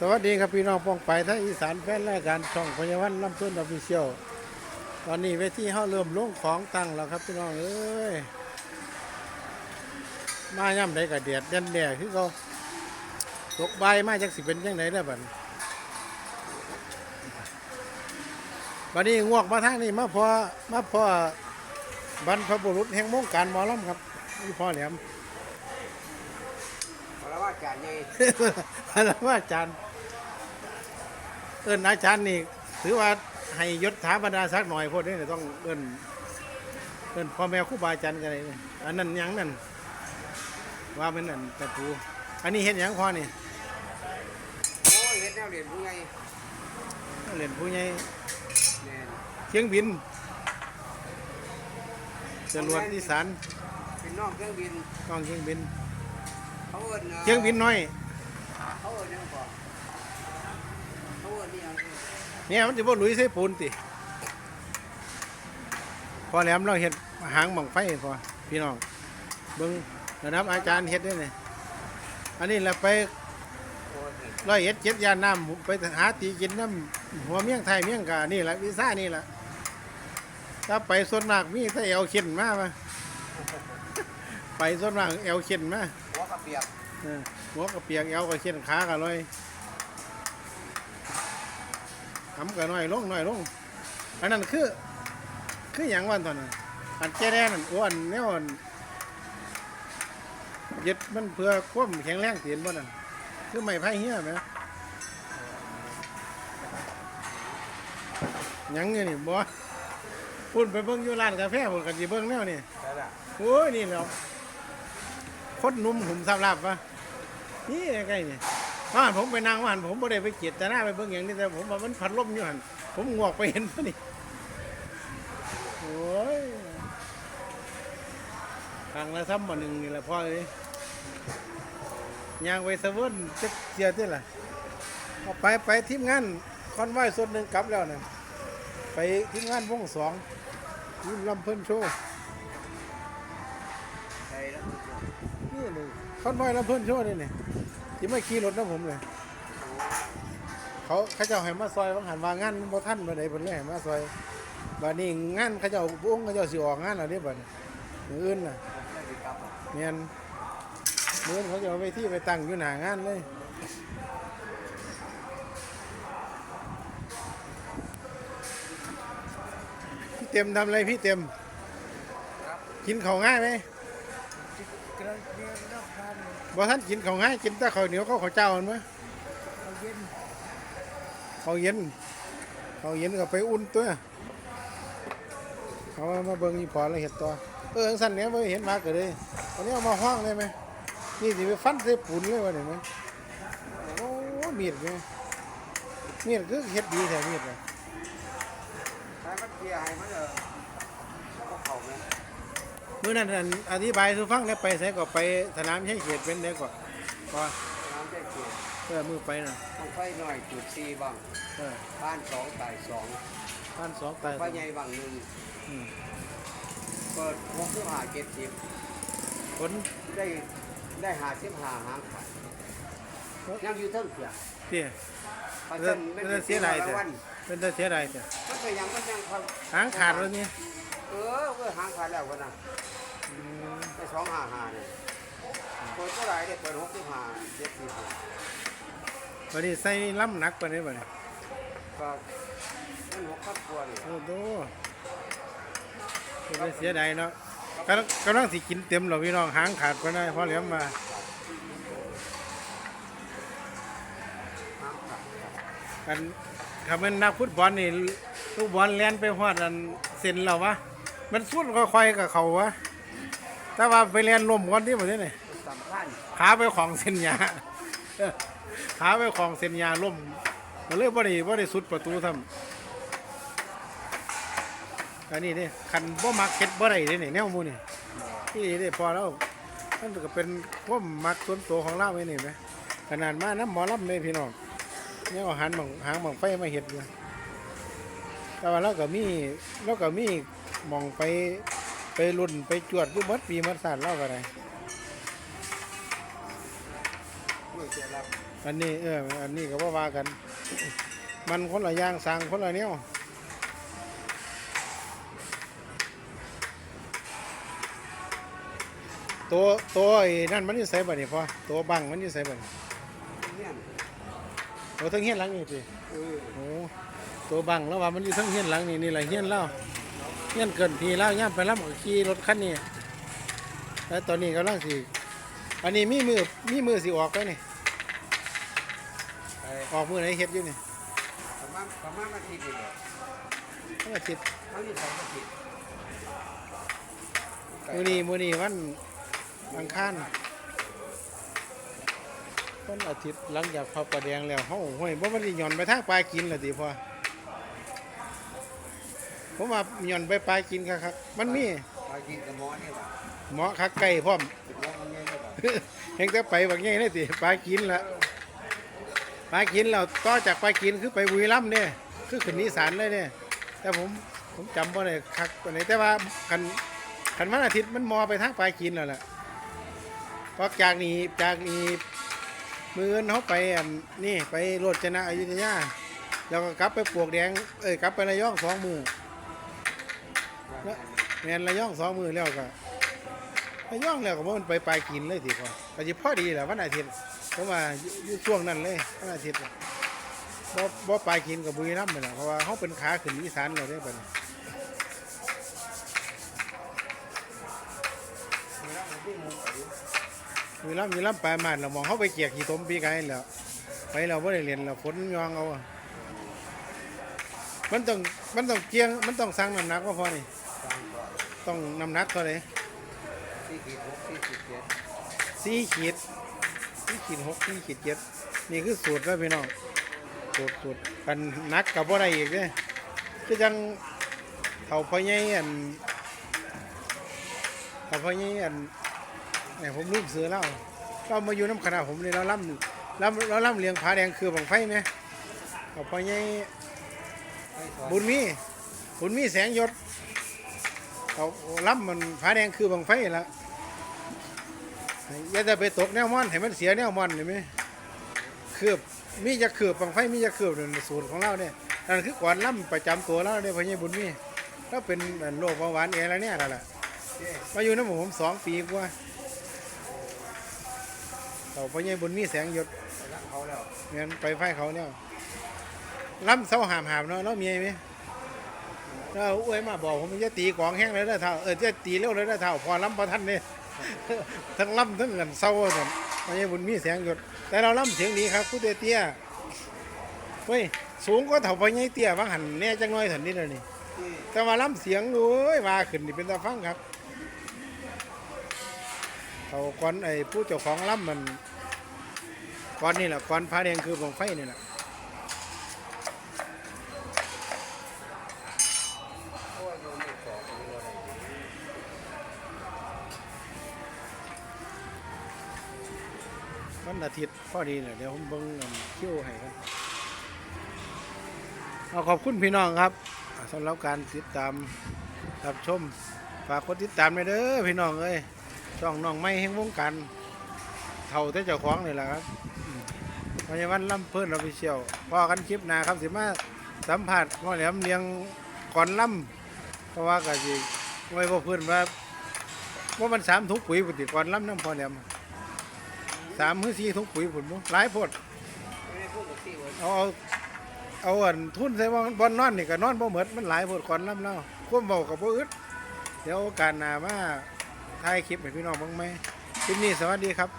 สวัสดีครับพี่น้องป้องไปทั้งอีสานแฟนรายการช่องพยาวันลำต้นออฟฟิเชียลตอนนี้เวทีเขาเริ่มลงของตั้งแล้วครับพี่น้องเอ้ยมาย่ำใดกับเดียดเด่นแด่คือเขาตกใบายมาจากสิเป็นยังไงได้อบัดนี้วันนี้งวกมาทางนี้มาพอมาพอบรรพบุรุษแห่งวงการหมอลำครับนี่พ่อแหลมเพราะว่าจานใหญ่อะไรว่าอาจารย์ เอิ้นอาจารย์นี่ ถือว่าให้ยศถาบรรดาสักหน่อยพวกนี้ต้องเอิ้นเอิ้นพ่อแม่ครูบาอาจารย์กันเลยอันนั้นหยังนั่นว่ามันนั่นแต่ปูอันนี้เห็นหยังพอนี่โอ้ยเฮ็ดแนวเรียนผู้ใหญ่เล่นผู้ใหญ่แน่นเชียงบินจรวดอีสานเป็นน้องเครื่องบินกองเชียงบินเขาเอิ้นอ่อเชียงบินน้อยเขาเอิ้นยังบ่เขาเอิ้นนี่ยัง เนี่ยมันจะบ่หลุยใส่ปูนติพอแหลมเราเห็ดหางบังไฟพอพี่น้องเบิ่งระดับอาจารย์เฮ็ดด้วยนี่อันนี้แหละไปโอ้ยเห็นร้อยเอ็ดเจ็ดยานน้ำไปหาตีกินน้ำหัวเมี่ยงไทยเมี่ยงกานี่แหละวีซ่านี่แหละถ้าไปส่วนมากมีแต่เอวเข็นมามาไปส่วนมากเอวเข็นมาหัวกระเปียกเออหัวกระเปียกเอวก็เข็นขาก็ลอย ทำก็น้อยลงน้อยลงอันนั้นคือ คืออย่างวันตอนนั้นอันแก่แดนั่นอ้วนแนวอันยึดมันเพื่อความแข็งแรงเตียนบ่นั่นคือไม่ไผ่เหี้ยไหมยังเงี้ยนี่บ่พุ่นไปเบิ่งอยู่ร้านกาแฟพุ่นกันสิเบิ่งแนวนี่โอ้ยนี่แหล้วคนหนุ่มหุ่มสำรับวะนี่ใกล้นี่ ว่าหั่นผมไปนั่งวันผมบ่ได้ไปเกียรติหน้าไปเบิ่งอย่างนี้แต่ผมว่ามันพัดลมอยู่หันผมงวกไปเห็นพอดีโอ้ยทางละซ้ำมาหนึ่งนี่แหละพ่อเลยยางไปเสเวิร์นเจียดที่ล่ะเอาไปไปทีมงานคอนไว้ส่วนหนึ่งกลับแล้วเนะไปที่งานวงสองนี่ลำเพิ่นโชว์นี่เลยคอนไว้ลำเพิ่นโชว์นี่นี่ ที่ไม่ขี่รถนะผมเลยเขาเขาเจ้าให้มาซอยบางหันว่างานบ่ทันบ่ได้เพิ่นเลยให้มาซอยบัดนี้งานเขาเจ้าวงเขาเจ้าสิออกงานแล้วเด้บัดนี้มื้ออื่นน่ะไม่ได้กลับอะแม่นมื้ออื่นเขาจะเอาไปที่ไปตั้งอยู่หน้างานเลยพี่เต็มทำอะไรพี่เต็มกินข้าวง่ายไหม กระเทียมน้ำพันบ่ท่านกินข้าวง่ายกินแต่ข้าวเหนียวข้าวข้าวเจ้าอันมั้ยเขาเย็นข้าวเย็นข้าวเย็นก็ไปอุ่นตัวเอามาเบิ่งอีพอแล้วเห็ดตัวเออสั่นเนี้ยบ่เห็นมากเลยอันนี้เอามาห้องได้ไหมนี่สิไปฟันใส่ปูนเลยวะเนี่ยไหมโอ้มีดเนี่ยมีดคือเฮ็ดดีแท้มีดเลยใช้มันเกียร์ให้มันเออแล้วก็เข้าแม่น มื้อนั้นอันอธิบายสู่ฟังแล้วไปไสก็ไปสนามใช้เขตเป็นได้ก็ก็น้ำได้เกียร์เออมือไปน่ะต้องไฟหน่อยจุดสี่บ้างเออบ้านสองตายสองพันสองตายไฟใหญ่บ้างหนึ่งอืมเปิดหกสิบห้าเจ็ดสิบผลได้ได้หาสิบห้าหางขายยังอยู่เทิงเผือกเตี้ยปัจเอจุอบันเป็ไม่นได้เสียดายแต่แต่วันเป็นแต่เสียดายแต่มันก็ยังมันยังเขาหางขาดแล้วนี่ เออเออหางขาดแล้วกันนะอืมได้ สองห้าห้าเนี่ยเปิดเท่าไหร่ได้เปิดหกสิบห้าเจ็ดสิบห้าวันนี้ใส่ล้ำหนักไปนี่บ่เนี่ยก็มันหกครอบครัวนี่โอ้โหเป็นแต่เสียดายเนาะกำลังกำลังสิกินเต็มแล้วพี่น้องหางขาดไปได้พอเหลียมมาหางขาดกันถ้าเป็นนักฟุตบอลนี่ลูกบอลแล่นไปฮอดอันเส้นแล้ววะมันสุดค่อยๆกับเขาวะ แต่ว่าไปเรียนล้มก่อนที่บ่ได้นี่สำคัญขาไปของเส้นยาขาไปของเส้นยาล้มมันเลยบ่ได้บ่ได้สุดประตูทำอันนี้นี่คันบ่มักเฮ็ดบ่ได้เด้นี่แนวหมู่นี่ที่นี่พอแล้วมันก็เป็นความมักส่วนตัวของเราไว้นี่ไหมขนาดมาน้ำหมอลำเลยพี่น้องเนี่ยเอาหันหมองหางหมองไฟมาเฮ็ดอยู่แต่ว่าเราก็มีเราก็มีหมองไป ไปรุ่นไปจวดอยู่หมดปีหมดศาสตร์เราก็ได้เมื่อเจอรับฮอันนี้เอออันนี้ก็บ่ว่ากัน มันคนละอย่างสั่งคนละแนวตัวตัวไอ้นั่นมันอยู่ไสบัดนี่พ่อตัวบังมันอยู่ไสบัดนี่เนี่ยตัวทั้งเฮียนหลังนี่ติเออโอ้ตัวบังแล้วว่ามันอยู่ทั้งเฮียนหลังนี่นี่แหละเฮียนเล่า เฮียนเกินทีแล้วย่ามไปรับขี่รถคันนี้แล้วตอนนี้กำลังสิอันนี้มีมือมีมือสิออกไปนี่ไปออกมือไหนเฮ็ดอยู่นี่ประมาณประมาณอาทิตย์นี่แหละทั้งอาทิตย์ทั้งนี้สองอาทิตย์มือนี้มือนี้วันอังคารวันอาทิตย์หลังจากพระประแดงแล้วเฮาห้วยบ่มันได้หย่อนไปทางปลากินล่ะติพ่อ ผมว่าหย่อนไปปลากินครับ มันมีไปกินกับหมอนี่ว่ะเหมาะคักไก่พร้อม หมอมันยังไงว่ะเฮงแต่ไปบางแง่นี่ติปลากินละปลากินเราต่อจากปลากินคือไปบุรีรัมย์เนี่ยคือขึ้นนิสานเลยเนี่ยแต่ผมผมจำบ่ได้คักปานไหนแต่ว่าคันคันวันอาทิตย์มันมอไปทางปลากินแล้วล่ะเพราะจากนี้จากนี้มืออนเขาไปอันนี่ไปโรดชนะอยุธยาแล้วก็กลับไปปลวกแดงเอ้ยกลับไประยองสองมือ แมนระย่องสองมือแล้วก็ไปย่องแล้วก็บ่มันไปปลายกินเลยทีพอก็สิพอดีแหละวันอาทิตย์เพราะว่าอยู่ช่วงนั้นเลยวันอาทิตย์บ่บ่ปลายกินกับบุรีรัมย์นี่แหละเพราะว่าเขาเป็นขาขึ้นอีสานแล้วเด้อบัดนี้บุรีรัมบุญรัมย์ปลายมานเรามองเขาไปเกียกขี่ตมปีไกลแล้วไปเราบ่ได้เรียนเราฝนยองเอามันต้อง มันต้องเกียง มันต้องสั่งน้ำหนักว่าพอนี่สามก่อนต้องน้ำหนักเท่าไหร่สี่ขีดหกสี่ขีดเจ็ดสี่ขีดสี่ขีดหกสี่ขีดเจ็ดนี่คือสูตรแล้วพี่น้อง สูตรสูตรกันนักกับว่าไรอีกเนี่ยก็ยังเท่าพ่อใหญ่อันเท่าพ่อใหญ่อันเนี่ยผมลืมซื้อแล้วเรามาอยู่น้ำขนาดผมเลยเราล่ำล่ำเราล่ำเลี้ยงผาแดงคือบังไฟไหมเท่าพ่อใหญ่ บุญมีบุญมีแสงยศเอาล่ำมันผาแดงคือบังไฟละอย่าจะไปตกแนวมอนให้มันเสียแนวมอนเห็นไหมคืบมีจะคืบบังไฟมีจะคืบนั่นสูตรของเราเนี่ยนั่นคือก่อนล่ำประจำตัวเราเนี่ยพญบุญมีเราเป็นอันโรคเบาหวานเองแล้วเนี่ยนั่นแหละเจ๊มาอยู่น้ำหมูผมสองปีกว่าเราพญบุญมีแสงหยดไปรักเขาแล้วเงี้ยไปไฟเขาเนี่ย ล่ำเศร้าหามหามเนาะเราเมียไหมเราอ้วยมาบอกผมจะตีกองแห้งเลยนะเท่าเออจะตีเร็วเลยนะเท่าพอล่ำพอท่านเนี่ยทั้งล่ำทั้งเงินเศร้าสันไม่ใช่บุญมีแสงหยดแต่เราล่ำเสียงดีครับผู้เตี้ยเฮ้ยสูงก็เท่าไปไงเตี้ยบาหันแน่จังน้อยสันนี่เลยนี่แต่ว่าล่ำเสียงโอ้ยมาขึ้นนี่เป็นตาฟังครับเขาก่อนไอ้ผู้เจ้าของล่ำมันก่อนนี่แหละก่อนพระแดงคือบังไฟนี่แหละ วันอาทิตย์พอดีเนี่ยเดี๋ยวผมเบิ้งอันคิวให้กันเอาขอบคุณพี่น้องครับสำหรับการติดตามรับชมฝากกดติดตามไปเด้อพี่น้องเอ้ยช่องน้องไม่แห่งวงการเท่าแต่เจ้าของนี่แหละครับวันนี้วันล่ำเพื่อนเราไปเชี่ยวพอกันคลิปหนาครับสิมาสัมผัสว่าแหลมเลี้ยงก่อนล่ำเพราะว่าก็สิไว้พวกเพื่อนว่าว่ามันสามทุกปุ๋ยปฏิก่อนล่ำน้ำพอแหลม สามมือสี่ทุกปุ๋ยผุนบ่หลายโพดไม่ได้พูดกับที่วันเอาเอาเอาอันทุนใส่ว่าบอนนอนนี่ก็นอนบ่เหมือนมันหลายโพดก่อนล่ำแล้วควบเบากับบ่อึดเดี๋ยวโอกาสหน้ามาถ่ายคลิปให้พี่น้องบ้างไหมคลิปนี้สวัสดีครับ